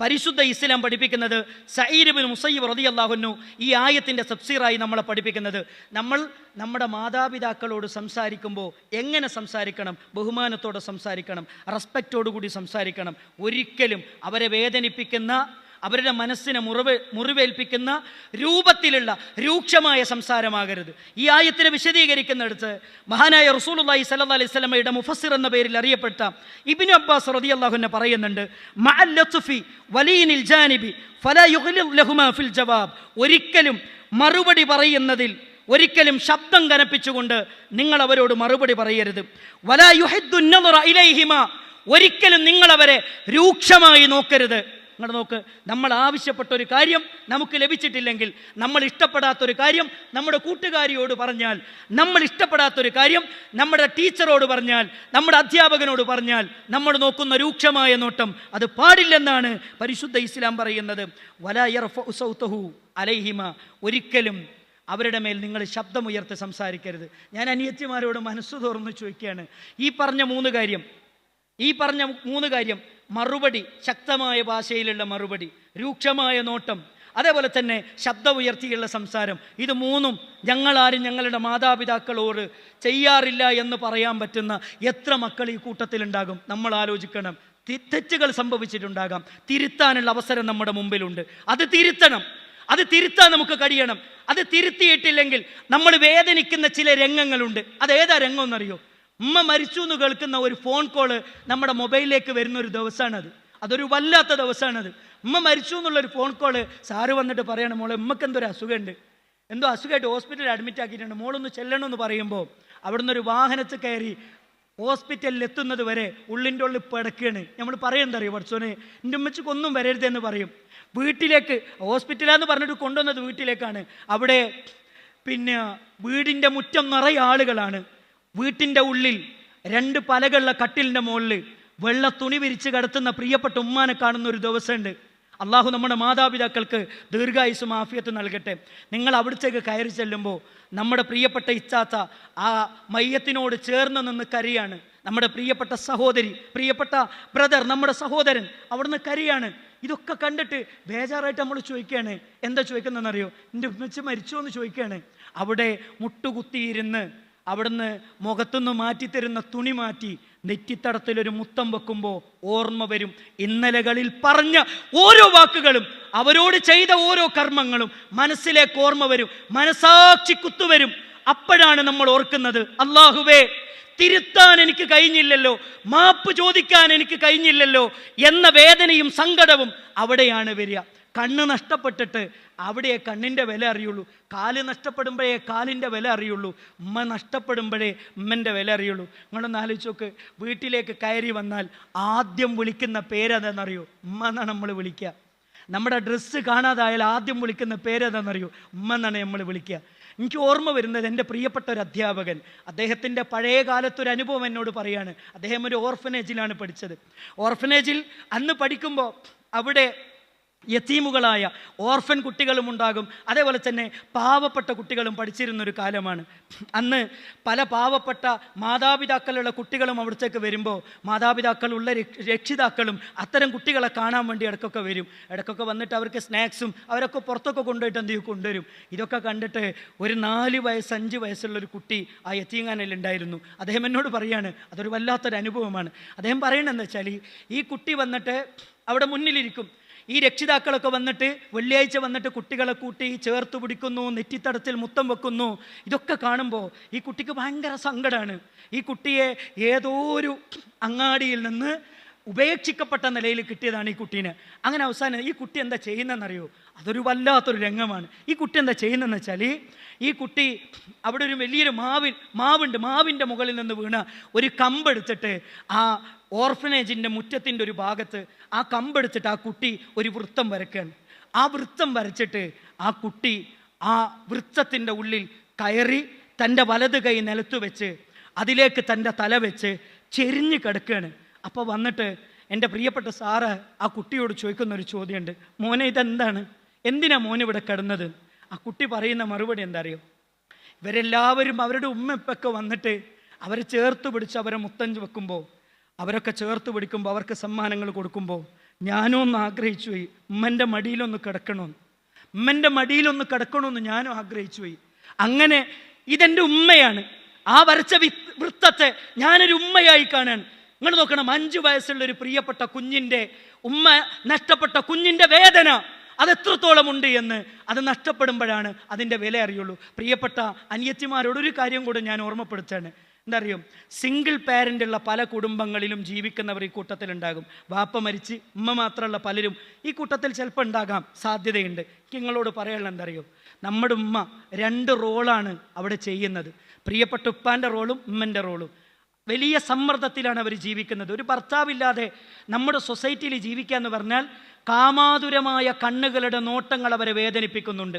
പരിശുദ്ധ ഇസ്ലാം പഠിപ്പിക്കുന്നത് സൈരബിൻ മുസയ്യബ് റതി അള്ളാഹുന്നു ഈ ആയത്തിന്റെ സബ്സീറായി നമ്മളെ പഠിപ്പിക്കുന്നത്. നമ്മൾ നമ്മുടെ മാതാപിതാക്കളോട് സംസാരിക്കുമ്പോൾ എങ്ങനെ സംസാരിക്കണം? ബഹുമാനത്തോടെ സംസാരിക്കണം. റെസ്പെക്റ്റോടുകൂടി സംസാരിക്കണം. ഒരിക്കലും അവരെ വേദനിപ്പിക്കുന്ന അവരുടെ മനസ്സിനെ മുറിവ് മുറിവേൽപ്പിക്കുന്ന രൂപത്തിലുള്ള രൂക്ഷമായ സംസാരമാകരുത്. ഈ ആയത്തിനെ വിശദീകരിക്കുന്നിടത്ത് മഹാനായ റസൂലുള്ളാഹി സ്വല്ലല്ലാഹി അലൈഹി സ്വലമയുടെ മുഫസിർ എന്ന പേരിൽ അറിയപ്പെട്ട ഇബ്നു അബ്ബാസ് റതി അള്ളാഹുനെ പറയുന്നുണ്ട് വലീനിൽ ഫിൽ ജവാബ്. ഒരിക്കലും മറുപടി പറയുന്നതിൽ ഒരിക്കലും ശബ്ദം കനപ്പിച്ചുകൊണ്ട് നിങ്ങൾ അവരോട് മറുപടി പറയരുത്. വലാ ഒരിക്കലും നിങ്ങളവരെ രൂക്ഷമായി നോക്കരുത്. നിങ്ങൾ നോക്ക്. നമ്മൾ ആവശ്യപ്പെട്ട ഒരു കാര്യം നമുക്ക് ലഭിച്ചിട്ടില്ലെങ്കിൽ നമ്മൾ ഇഷ്ടപ്പെടാത്തൊരു കാര്യം നമ്മുടെ കൂട്ടുകാരിയോട് പറഞ്ഞാൽ നമ്മൾ ഇഷ്ടപ്പെടാത്തൊരു കാര്യം നമ്മുടെ ടീച്ചറോട് പറഞ്ഞാൽ നമ്മുടെ അധ്യാപകനോട് പറഞ്ഞാൽ നമ്മൾ നോക്കുന്ന രൂക്ഷമായ നോട്ടം അത് പാടില്ലെന്നാണ് പരിശുദ്ധ ഇസ്ലാം പറയുന്നത്. അലൈഹിമ. ഒരിക്കലും അവരുടെ മേൽ നിങ്ങൾ ശബ്ദമുയർത്തി സംസാരിക്കരുത്. ഞാൻ അനിയത്തിമാരോട് മനസ്സ് തുറന്ന് ചോദിക്കുകയാണ്. ഈ പറഞ്ഞ മൂന്ന് കാര്യം ഈ പറഞ്ഞ മൂന്ന് കാര്യം മറുപടി ശക്തമായ ഭാഷയിലുള്ള മറുപടി രൂക്ഷമായ നോട്ടം അതേപോലെ തന്നെ ശബ്ദം ഉയർത്തിയുള്ള സംസാരം. ഇത് മൂന്നും ഞങ്ങളാരും ഞങ്ങളുടെ മാതാപിതാക്കളോട് ചെയ്യാറില്ല എന്ന് പറയാൻ പറ്റുന്ന എത്ര മക്കൾ ഈ കൂട്ടത്തിലുണ്ടാകും? നമ്മൾ ആലോചിക്കണം. തെറ്റുകൾ സംഭവിച്ചിട്ടുണ്ടാകാം. തിരുത്താനുള്ള അവസരം നമ്മുടെ മുമ്പിലുണ്ട്. അത് തിരുത്തണം. അത് തിരുത്താൻ നമുക്ക് കഴിയണം. അത് തിരുത്തിയിട്ടില്ലെങ്കിൽ നമ്മൾ വേദനിക്കുന്ന ചില രംഗങ്ങളുണ്ട്. അത് ഏതാ രംഗം എന്നറിയോ? ഉമ്മ മരിച്ചു എന്ന് കേൾക്കുന്ന ഒരു ഫോൺ കോൾ നമ്മുടെ മൊബൈലിലേക്ക് വരുന്ന ഒരു ദിവസമാണത് അതൊരു വല്ലാത്ത ദിവസമാണത് ഉമ്മ മരിച്ചു എന്നുള്ളൊരു ഫോൺ കോൾ സാറ് വന്നിട്ട് പറയണം മോളെ ഉമ്മക്ക് എന്തൊരു അസുഖമുണ്ട് എന്തോ അസുഖമായിട്ട് ഹോസ്പിറ്റലിൽ അഡ്മിറ്റ് ആക്കിയിട്ടുണ്ട്. മോളൊന്ന് ചെല്ലണമെന്ന് പറയുമ്പോൾ അവിടുന്ന് ഒരു വാഹനത്തിൽ കയറി ഹോസ്പിറ്റലിൽ എത്തുന്നത് വരെ ഉള്ളിന്റെ ഉള്ളിൽ പിടക്കുകയാണ് നമ്മൾ പറയുന്നറിയോ പഠിച്ചോനെ എന്റെ ഉമ്മച്ചക്കൊന്നും വരരുതെന്ന് പറയും. വീട്ടിലേക്ക് ഹോസ്പിറ്റലാന്ന് പറഞ്ഞിട്ട് കൊണ്ടുവന്നത് വീട്ടിലേക്കാണ്. അവിടെ പിന്നെ വീടിന്റെ മുറ്റം നിറയെ ആളുകളാണ്. വീട്ടിന്റെ ഉള്ളിൽ രണ്ട് പലകളുള്ള കട്ടിലിന്റെ മുകളിൽ വെള്ള തുണി വിരിച്ച് കിടത്തുന്ന പ്രിയപ്പെട്ട ഉമ്മാനെ കാണുന്ന ഒരു ദിവസമുണ്ട്. അള്ളാഹു നമ്മുടെ മാതാപിതാക്കൾക്ക് ദീർഘായുസും മാഫിയത്ത് നൽകട്ടെ. നിങ്ങൾ അവിടത്തേക്ക് കയറി ചെല്ലുമ്പോൾ നമ്മുടെ പ്രിയപ്പെട്ട ഇച്ചാത്ത ആ മയ്യത്തിനോട് ചേർന്ന് നിന്ന് കരയാണ്. നമ്മുടെ പ്രിയപ്പെട്ട സഹോദരി പ്രിയപ്പെട്ട ബ്രദർ നമ്മുടെ സഹോദരൻ അവിടുന്ന് കരയാണ്. ഇതൊക്കെ കണ്ടിട്ട് ബേജാറായിട്ട് നമ്മൾ ചോദിക്കുകയാണ് എന്താ ചോദിക്കുന്നതെന്നറിയോ? എന്റെ ഉമ്മച്ച് മരിച്ചോ എന്ന് ചോദിക്കുകയാണ്. അവിടെ മുട്ടുകുത്തിയിരുന്ന് അവിടുന്ന് മുഖത്തുനിന്ന് മാറ്റിത്തരുന്ന തുണി മാറ്റി നെറ്റിത്തടത്തിലൊരു മുത്തം വെക്കുമ്പോൾ ഓർമ്മ വരും. ഇന്നലകളിൽ പറഞ്ഞ ഓരോ വാക്കുകളും അവരോട് ചെയ്ത ഓരോ കർമ്മങ്ങളും മനസ്സിലേക്ക് ഓർമ്മ വരും. മനസാക്ഷി കുത്തുവരും അപ്പോഴാണ് നമ്മൾ ഓർക്കുന്നത് അള്ളാഹുവേ തിരുത്താൻ എനിക്ക് കഴിഞ്ഞില്ലല്ലോ മാപ്പ് ചോദിക്കാൻ എനിക്ക് കഴിഞ്ഞില്ലല്ലോ എന്ന വേദനയും സങ്കടവും അവിടെയാണ് വരിക. കണ്ണ് നഷ്ടപ്പെട്ടിട്ട് അവിടെ കണ്ണിന്റെ വില അറിയുള്ളൂ. കാൽ നഷ്ടപ്പെടുമ്പോഴേ കാലിന്റെ വില അറിയുള്ളൂ. ഉമ്മ നഷ്ടപ്പെടുമ്പോഴേ ഉമ്മന്റെ വില അറിയുള്ളൂ. നിങ്ങളൊന്ന് ആലോചിച്ച് നോക്ക്. വീട്ടിലേക്ക് കയറി വന്നാൽ ആദ്യം വിളിക്കുന്ന പേരതെന്നറിയോ ഉമ്മ എന്നാണ് നമ്മൾ വിളിക്കുക. നമ്മുടെ ഡ്രസ്സ് കാണാതായാൽ ആദ്യം വിളിക്കുന്ന പേരതെന്നറിയോ ഉമ്മ എന്നാണ് നമ്മൾ വിളിക്കുക. എനിക്ക് ഓർമ്മ വരുന്നത് എന്റെ പ്രിയപ്പെട്ട ഒരു അധ്യാപകൻ. അദ്ദേഹത്തിന്റെ പഴയ കാലത്തൊരു അനുഭവം എന്നോട് പറയാണ്. അദ്ദേഹം ഒരു ഓർഫനേജിലാണ് പഠിച്ചത്. ഓർഫനേജിൽ അന്ന് പഠിക്കുമ്പോൾ അവിടെ യത്തീമുകളായ ഓർഫൻ കുട്ടികളും ഉണ്ടാകും. അതേപോലെ തന്നെ പാവപ്പെട്ട കുട്ടികളും പഠിച്ചിരുന്നൊരു കാലമാണ്. അന്ന് പല പാവപ്പെട്ട മാതാപിതാക്കളുള്ള കുട്ടികളും അവിടത്തേക്ക് വരുമ്പോൾ മാതാപിതാക്കളുള്ള രക്ഷ- രക്ഷിതാക്കളും അത്തരം കുട്ടികളെ കാണാൻ വേണ്ടി ഇടയ്ക്കൊക്കെ വരും. ഇടയ്ക്കൊക്കെ വന്നിട്ട് അവർക്ക് സ്നാക്സും അവരൊക്കെ പുറത്തൊക്കെ കൊണ്ടുപോയിട്ട് എന്ത് കൊണ്ടുവരും. ഇതൊക്കെ കണ്ടിട്ട് ഒരു നാല് വയസ്സ് അഞ്ച് വയസ്സുള്ള ഒരു കുട്ടി ആ യത്തീങ്ങാനലുണ്ടായിരുന്നു അദ്ദേഹം എന്നോട് പറയാണ് അതൊരു വല്ലാത്തൊരു അനുഭവമാണ്. അദ്ദേഹം പറയണെന്ന് വെച്ചാൽ ഈ കുട്ടി വന്നിട്ട് അവിടെ മുന്നിലിരിക്കും. ഈ രക്ഷിതാക്കളൊക്കെ വന്നിട്ട് വെള്ളിയാഴ്ച വന്നിട്ട് കുട്ടികളെ കൂട്ടി ചേർത്ത് പിടിക്കുന്നു നെറ്റിത്തടത്തിൽ മുത്തം വെക്കുന്നു. ഇതൊക്കെ കാണുമ്പോൾ ഈ കുട്ടിക്ക് ഭയങ്കര സങ്കടമാണ് ഈ കുട്ടിയെ ഏതോ ഒരു അങ്ങാടിയിൽ നിന്ന് ഉപേക്ഷിക്കപ്പെട്ട നിലയിൽ കിട്ടിയതാണ് ഈ കുട്ടീനെ. അങ്ങനെ അവസാനം ഈ കുട്ടി എന്താ ചെയ്യുന്നതെന്നറിയോ? അതൊരു വല്ലാത്തൊരു രംഗമാണ്. ഈ കുട്ടി എന്താ ചെയ്യുന്നതെന്ന് വെച്ചാൽ ഈ കുട്ടി അവിടെ ഒരു വലിയൊരു മാവിൻ മാവുണ്ട് മാവിന്റെ മുകളിൽ നിന്ന് വീണ ഒരു കമ്പെടുത്തിട്ട് ആ ഓർഫനേജിന്റെ മുറ്റത്തിന്റെ ഒരു ഭാഗത്ത് ആ കമ്പെടുത്തിട്ട് ആ കുട്ടി ഒരു വൃത്തം വരയ്ക്കുകയാണ്. ആ വൃത്തം വരച്ചിട്ട് ആ കുട്ടി ആ വൃത്തത്തിന്റെ ഉള്ളിൽ കയറി തന്റെ വലത് കൈ നിലത്ത് വെച്ച് അതിലേക്ക് തന്റെ തല വെച്ച് ചെരിഞ്ഞ് കിടക്കുകയാണ്. അപ്പോൾ വന്നിട്ട് എന്റെ പ്രിയപ്പെട്ട സാറ് ആ കുട്ടിയോട് ചോദിക്കുന്ന ഒരു ചോദ്യമുണ്ട്. മോനെ ഇതെന്താണ്? എന്തിനാ മോൻ ഇവിടെ കിടന്നത്? ആ കുട്ടി പറയുന്ന മറുപടി എന്താ അറിയോ ഇവരെല്ലാവരും അവരുടെ ഉമ്മപ്പൊക്കെ വന്നിട്ട് അവരെ ചേർത്ത് പിടിച്ച് അവരെ മുത്തഞ്ച് വെക്കുമ്പോൾ അവരൊക്കെ ചേർത്ത് പിടിക്കുമ്പോൾ അവർക്ക് സമ്മാനങ്ങൾ കൊടുക്കുമ്പോൾ ഞാനും ഒന്ന് ആഗ്രഹിച്ചു പോയി. ഉമ്മന്റെ മടിയിലൊന്ന് കിടക്കണമെന്ന് ഉമ്മന്റെ മടിയിലൊന്ന് കിടക്കണമെന്ന് ഞാനും ആഗ്രഹിച്ചു പോയി. അങ്ങനെ ഇതെന്റെ ഉമ്മയാണ്. ആ വരച്ച വൃത്തത്തെ ഞാനൊരു ഉമ്മയായി കാണാൻ നിങ്ങൾ നോക്കണം അഞ്ചു വയസ്സുള്ള ഒരു പ്രിയപ്പെട്ട കുഞ്ഞിന്റെ ഉമ്മ നഷ്ടപ്പെട്ട കുഞ്ഞിന്റെ വേദന അത് എത്രത്തോളം ഉണ്ട് എന്ന് അത് നഷ്ടപ്പെടുമ്പോഴാണ് അതിന്റെ വില അറിയുള്ളൂ. പ്രിയപ്പെട്ട അനിയത്തിമാരോട് ഒരു കാര്യം കൂടെ ഞാൻ ഓർമ്മപ്പെടുത്താണ്. എന്തറിയും? സിംഗിൾ പാരന്റ് ഉള്ള പല കുടുംബങ്ങളിലും ജീവിക്കുന്നവർ ഈ കൂട്ടത്തിലുണ്ടാകും. വാപ്പ മരിച്ച് ഉമ്മ മാത്രമുള്ള പലരും ഈ കൂട്ടത്തിൽ ചിലപ്പോൾ ഉണ്ടാകാം സാധ്യതയുണ്ട്. നിങ്ങളോട് പറയാനുള്ള എന്തറിയോ? നമ്മുടെ ഉമ്മ രണ്ട് റോളാണ് അവിടെ ചെയ്യുന്നത്. പ്രിയപ്പെട്ട ഉപ്പാന്റെ റോളും ഉമ്മന്റെ റോളും വലിയ സമ്മർദ്ദത്തിലാണ് അവർ ജീവിക്കുന്നത്. ഒരു ഭർത്താവില്ലാതെ നമ്മുടെ സൊസൈറ്റിയിൽ ജീവിക്കുക എന്ന് പറഞ്ഞാൽ കാമാതുരമായ കണ്ണുകളുടെ നോട്ടങ്ങൾ അവരെ വേദനിപ്പിക്കുന്നുണ്ട്.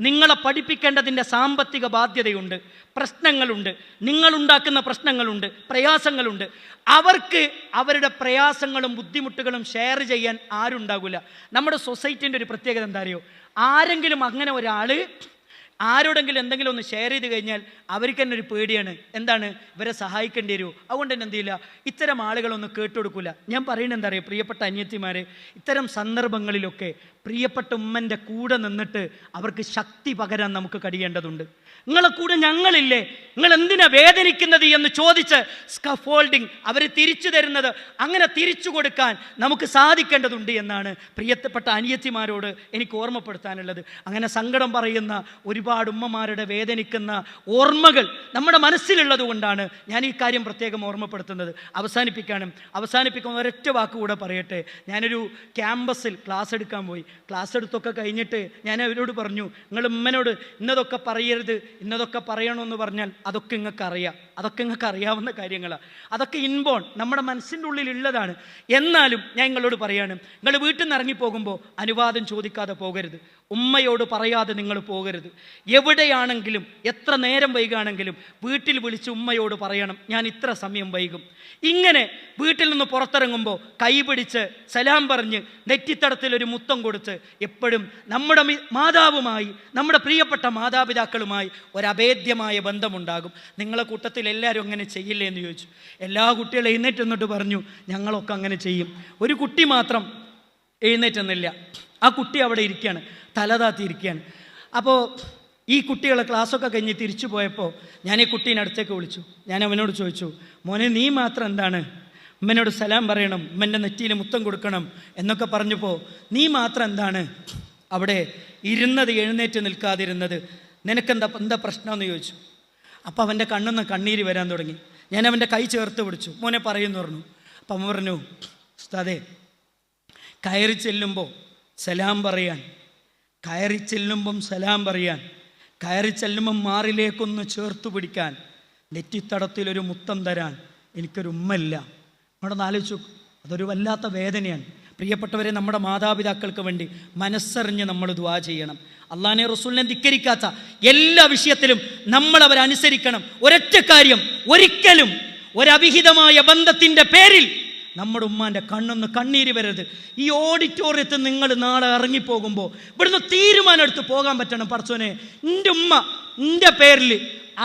നിങ്ങളെ പഠിപ്പിക്കേണ്ടതിന്റെ സാമ്പത്തിക ബാധ്യതയുണ്ട് പ്രശ്നങ്ങളുണ്ട് നിങ്ങളുണ്ടാക്കുന്ന പ്രശ്നങ്ങളുണ്ട് പ്രയാസങ്ങളുണ്ട്. അവർക്ക് അവരുടെ പ്രയാസങ്ങളും ബുദ്ധിമുട്ടുകളും ഷെയർ ചെയ്യാൻ ആരുണ്ടാകില്ല നമ്മുടെ സൊസൈറ്റീന്റെ ഒരു പ്രത്യേകത എന്താ അറിയോ? ആരെങ്കിലും അങ്ങനെ ഒരാൾ ആരോടെങ്കിലും എന്തെങ്കിലും ഒന്ന് ഷെയർ ചെയ്ത് കഴിഞ്ഞാൽ അവർക്ക് തന്നെ ഒരു പേടിയാണ്. എന്താണ്? ഇവരെ സഹായിക്കേണ്ടി വരുമോ അതുകൊണ്ട് തന്നെ എന്ത് ചെയ്യില്ല? ഇത്തരം ആളുകളൊന്നും കേട്ടുകൊടുക്കില്ല ഞാൻ പറയുന്നത് എന്താ പറയുക പ്രിയപ്പെട്ട അനിയത്തിമാരെ ഇത്തരം സന്ദർഭങ്ങളിലൊക്കെ പ്രിയപ്പെട്ട ഉമ്മന്റെ കൂടെ നിന്നിട്ട് അവർക്ക് ശക്തി പകരാൻ നമുക്ക് കഴിയേണ്ടതുണ്ട്. നിങ്ങളെ കൂടെ ഞങ്ങളില്ലേ? നിങ്ങൾ എന്തിനാ വേദനിക്കുന്നത് എന്ന് ചോദിച്ച് സ്കഫോൾഡിങ് അവർ തിരിച്ചു തരുന്നത് അങ്ങനെ തിരിച്ചു കൊടുക്കാൻ നമുക്ക് സാധിക്കേണ്ടതുണ്ട് എന്നാണ് പ്രിയപ്പെട്ട അനിയത്തിമാരോട് എനിക്ക് ഓർമ്മപ്പെടുത്താനുള്ളത്. അങ്ങനെ സങ്കടം പറയുന്ന ഒരുപാട് ഉമ്മമാരുടെ വേദനിക്കുന്ന ഓർമ്മകൾ നമ്മുടെ മനസ്സിലുള്ളത് കൊണ്ടാണ് ഞാൻ ഈ കാര്യം പ്രത്യേകം ഓർമ്മപ്പെടുത്തുന്നത്. അവസാനിപ്പിക്കാനും അവസാനിപ്പിക്കുന്ന ഒരൊറ്റ വാക്കുകൂടെ പറയട്ടെ. ഞാനൊരു ക്യാമ്പസിൽ ക്ലാസ് എടുക്കാൻ പോയി. ക്ലാസ് എടുത്തൊക്കെ കഴിഞ്ഞിട്ട് ഞാൻ അവരോട് പറഞ്ഞു നിങ്ങൾ ഉമ്മനോട് ഇന്നതൊക്കെ പറയരുത് ഇന്നതൊക്കെ പറയണമെന്ന് പറഞ്ഞാൽ അതൊക്കെ നിങ്ങൾക്ക് അറിയാം അതൊക്കെ നിങ്ങൾക്ക് അറിയാവുന്ന കാര്യങ്ങളാണ് അതൊക്കെ ഇൻബോൺ നമ്മുടെ മനസ്സിന്റെ ഉള്ളിലുള്ളതാണ്. എന്നാലും ഞാൻ നിങ്ങളോട് പറയാണ് നിങ്ങൾ വീട്ടിൽ നിന്ന് ഇറങ്ങിപ്പോകുമ്പോൾ അനുവാദം ചോദിക്കാതെ പോകരുത്. ഉമ്മയോട് പറയാതെ നിങ്ങൾ പോകരുത്. എവിടെയാണെങ്കിലും എത്ര നേരം വൈകാണെങ്കിലും വീട്ടിൽ വിളിച്ച് ഉമ്മയോട് പറയണം ഞാൻ ഇത്ര സമയം വൈകും. ഇങ്ങനെ വീട്ടിൽ നിന്ന് പുറത്തിറങ്ങുമ്പോൾ കൈ പിടിച്ച് സലാം പറഞ്ഞ് നെറ്റിത്തടത്തിൽ ഒരു മുത്തം കൊടുത്ത് എപ്പോഴും നമ്മുടെ മാതാവുമായി നമ്മുടെ പ്രിയപ്പെട്ട മാതാപിതാക്കളുമായി ഒരഭേദ്യമായ ബന്ധമുണ്ടാകും. നിങ്ങളെ കൂട്ടത്തിൽ എല്ലാവരും അങ്ങനെ ചെയ്യില്ലേ? എന്ന് ചോദിച്ചു. എല്ലാ കുട്ടികളും എഴുന്നേറ്റ് എന്നിട്ട് പറഞ്ഞു ഞങ്ങളൊക്കെ അങ്ങനെ ചെയ്യും. ഒരു കുട്ടി മാത്രം എഴുന്നേറ്റെന്നില്ല ആ കുട്ടി അവിടെ ഇരിക്കുകയാണ് തലതാത്തി ഇരിക്കുകയാണ് അപ്പോൾ ഈ കുട്ടികളെ ക്ലാസ്സൊക്കെ കഴിഞ്ഞ് തിരിച്ചു പോയപ്പോൾ ഞാൻ ഈ കുട്ടീനെ അടുത്തേക്ക് വിളിച്ചു. ഞാൻ അവനോട് ചോദിച്ചു മോനെ നീ മാത്രം എന്താണ്? ഉമ്മനോട് സലാം പറയണം ഉമ്മന്റെ നെറ്റിയിൽ മുത്തം കൊടുക്കണം എന്നൊക്കെ പറഞ്ഞപ്പോൾ നീ മാത്രം എന്താണ്? അവിടെ ഇരുന്നത് എഴുന്നേറ്റ് നിൽക്കാതിരുന്നത് നിനക്കെന്താ എന്താ പ്രശ്നമെന്ന് ചോദിച്ചു. അപ്പോൾ അവന്റെ കണ്ണൊന്ന് കണ്ണീര് വരാൻ തുടങ്ങി. ഞാൻ അവന്റെ കൈ ചേർത്ത് പിടിച്ചു. മോനെ പറയുന്നു പറഞ്ഞു. അപ്പം പറഞ്ഞു ഉസ്താദേ കയറി ചെല്ലുമ്പോൾ സലാം പറയാൻ. കയറി ചെല്ലുമ്പം സലാം പറയാൻ. കയറി ചെല്ലുമ്പം മാറിലേക്കൊന്ന് ചേർത്ത് പിടിക്കാൻ. നെറ്റിത്തടത്തിലൊരു മുത്തം തരാൻ എനിക്കൊരു ഉമ്മല്ല അവിടെ നാലോചിച്ചു അതൊരു വല്ലാത്ത വേദനയാണ്. പ്രിയപ്പെട്ടവരെ നമ്മുടെ മാതാപിതാക്കൾക്ക് വേണ്ടി മനസ്സറിഞ്ഞ് നമ്മൾ ദ്വാ ചെയ്യണം. അള്ളാഹെ റസൂലിനെ ധിക്കരിക്കാത്ത എല്ലാ വിഷയത്തിലും നമ്മൾ അവരെ അനുസരിക്കണം. ഒരൊറ്റ കാര്യം ഒരിക്കലും ഒരവിഹിതമായ ബന്ധത്തിന്റെ പേരിൽ നമ്മുടെ ഉമ്മാന്റെ കണ്ണൊന്ന് കണ്ണീര് വരരുത്. ഈ ഓഡിറ്റോറിയത്തിൽ നിങ്ങൾ നാളെ ഇറങ്ങിപ്പോകുമ്പോൾ ഇവിടുന്ന് തീരുമാനം എടുത്ത് പോകാൻ പറ്റണം. പറച്ചോനെ എന്റെ ഉമ്മ എന്റെ പേരിൽ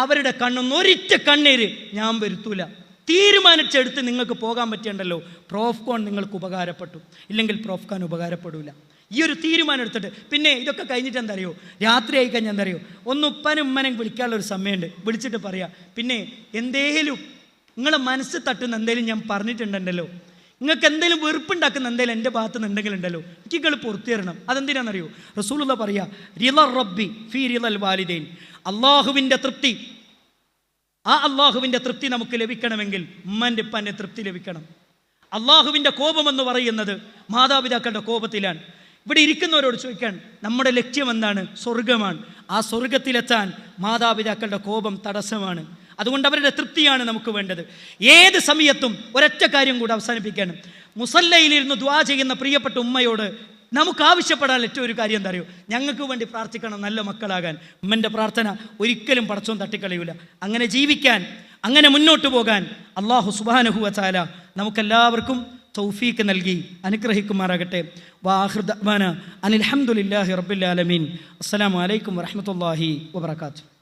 അവരുടെ കണ്ണൊന്ന് ഒരിറ്റ കണ്ണീര് ഞാൻ വരുത്തൂല. തീരുമാനിച്ചെടുത്ത് നിങ്ങൾക്ക് പോകാൻ പറ്റിയുണ്ടല്ലോ. പ്രോഫ്കോൺ നിങ്ങൾക്ക് ഉപകാരപ്പെട്ടു. ഇല്ലെങ്കിൽ പ്രോഫ്കോൺ ഉപകാരപ്പെടില്ല ഈ ഒരു തീരുമാനം എടുത്തിട്ട് പിന്നെ ഇതൊക്കെ കഴിഞ്ഞിട്ട് എന്താ അറിയോ രാത്രി ആയി കഴിഞ്ഞാൽ എന്താ അറിയോ ഒന്ന് ഉപ്പനും ഉമ്മനും വിളിക്കാനുള്ള ഒരു സമയമുണ്ട്. വിളിച്ചിട്ട് പറയാം പിന്നെ എന്തേലും നിങ്ങളെ മനസ്സ് തട്ടുന്ന എന്തെങ്കിലും ഞാൻ പറഞ്ഞിട്ടുണ്ടല്ലോ നിങ്ങൾക്ക് എന്തെങ്കിലും വെറുപ്പുണ്ടാക്കുന്ന എന്തെങ്കിലും എന്റെ ഭാഗത്ത് നിന്നുണ്ടെങ്കിൽ ഉണ്ടല്ലോ എനിക്ക് നിങ്ങൾ തരണം അതെന്തിനാണെന്നറിയോ? റസൂലുള്ള പറയാ റില റബ്ബി ഫി റിലൽ വാലിദൈൻ. അള്ളാഹുവിന്റെ തൃപ്തി. ആ അള്ളാഹുവിന്റെ തൃപ്തി നമുക്ക് ലഭിക്കണമെങ്കിൽ ഉമ്മന്റെ ഉപ്പന്റെ തൃപ്തി ലഭിക്കണം. അള്ളാഹുവിന്റെ എന്ന് പറയുന്നത് മാതാപിതാക്കളുടെ കോപത്തിലാണ്. ഇവിടെ ഇരിക്കുന്നവരോട് ചോദിക്കാൻ നമ്മുടെ ലക്ഷ്യം എന്താണ്? സ്വർഗമാണ് ആ സ്വർഗത്തിലെത്താൻ മാതാപിതാക്കളുടെ കോപം തടസ്സമാണ്. അതുകൊണ്ട് അവരുടെ തൃപ്തിയാണ് നമുക്ക് വേണ്ടത്. ഏത് സമയത്തും ഒരൊറ്റ കാര്യം കൂടെ അവസാനിപ്പിക്കാനും മുസല്ലയിലിരുന്ന് ദ്വാ ചെയ്യുന്ന പ്രിയപ്പെട്ട ഉമ്മയോട് നമുക്ക് ആവശ്യപ്പെടാൻ ഏറ്റവും ഒരു കാര്യം എന്താ അറിയോ? ഞങ്ങൾക്ക് വേണ്ടി പ്രാർത്ഥിക്കണം നല്ല മക്കളാകാൻ. ഉമ്മന്റെ പ്രാർത്ഥന ഒരിക്കലും പടച്ചവും തട്ടിക്കളയൂല. അങ്ങനെ ജീവിക്കാൻ അങ്ങനെ മുന്നോട്ട് പോകാൻ അള്ളാഹു സുബാനഹുവ ചാല നമുക്കെല്ലാവർക്കും തൗഫീക്ക് നൽകി അനുഗ്രഹിക്കുമാറാകട്ടെ. വാഹൃദ് അനിൽഹമുല്ലാഹി റബ്ബുലാലമീൻ അസ്സാം വലൈക്കും വരഹമുല്ലാഹി വബർക്കാത്തു